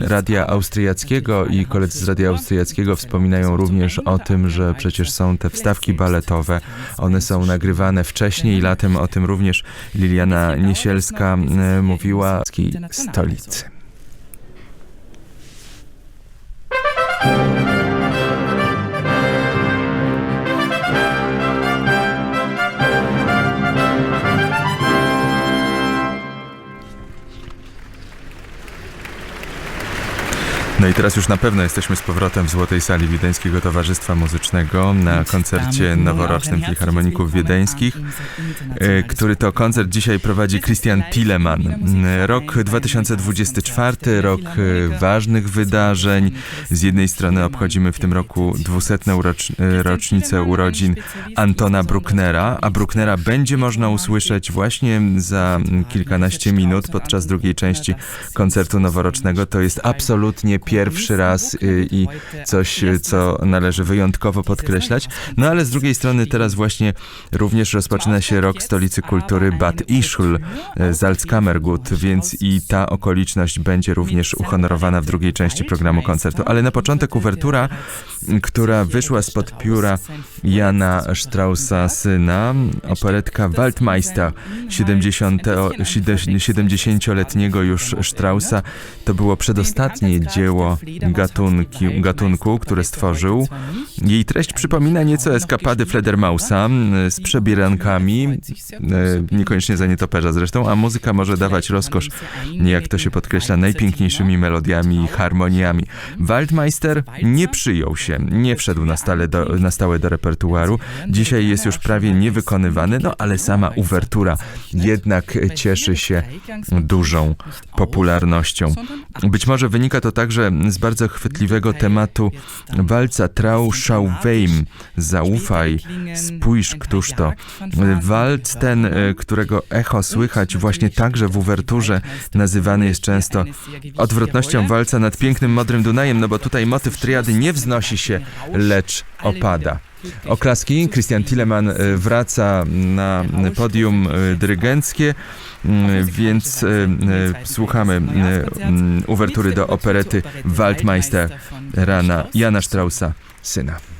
Radia Austriackiego i koledzy z Radia Austriackiego wspominają również o tym, że przecież są te wstawki baletowe. One są nagrywane wcześniej, latem o tym również Liliana Niesielska e, mówiła z stolicy. No i teraz już na pewno jesteśmy z powrotem w Złotej Sali Wiedeńskiego Towarzystwa Muzycznego na koncercie noworocznym Filharmoników Wiedeńskich, e, który to koncert dzisiaj prowadzi Christian Tilleman. Rok 2024, rok e, ważnych wydarzeń. Z jednej strony obchodzimy w tym roku 200. Urocz, e, rocznicę urodzin Antona Brucknera, a Brucknera będzie można usłyszeć właśnie za kilkanaście minut podczas drugiej części koncertu noworocznego. To jest absolutnie pierwszy raz y, i coś, y, co należy wyjątkowo podkreślać. No ale z drugiej strony teraz właśnie również rozpoczyna się rok stolicy kultury Bad Ischl, y, Salzkammergut, więc i ta okoliczność będzie również uhonorowana w drugiej części programu koncertu. Ale na początek uwertura, która wyszła spod pióra Jana Straussa syna, operetka Waldmeister 70, 70-letniego już Straussa. To było przedostatnie dzieło gatunki, gatunku, które stworzył. Jej treść przypomina nieco eskapady Fledermausa z przebierankami, e, niekoniecznie za nietoperza zresztą, a muzyka może dawać rozkosz, jak to się podkreśla, najpiękniejszymi melodiami i harmoniami. Waldmeister nie przyjął się, nie wszedł na stale do, na stałe do repertuaru. Dzisiaj jest już prawie niewykonywany, no ale sama uwertura jednak cieszy się dużą popularnością. Być może wynika to także z bardzo chwytliwego tematu walca Trau Schau Weim, zaufaj, spójrz, któż to. Walc ten, e, którego echo słychać właśnie także w uwerturze, nazywany jest często odwrotnością walca nad pięknym modrym Dunajem, no bo tutaj motyw triady nie wznosi się, lecz opada. Oklaski, Christian Tilleman e, wraca na podium e, dyrygenckie, mm, więc słuchamy mm, uwertury do operety Waldmeister Rana Jana Straussa, syna.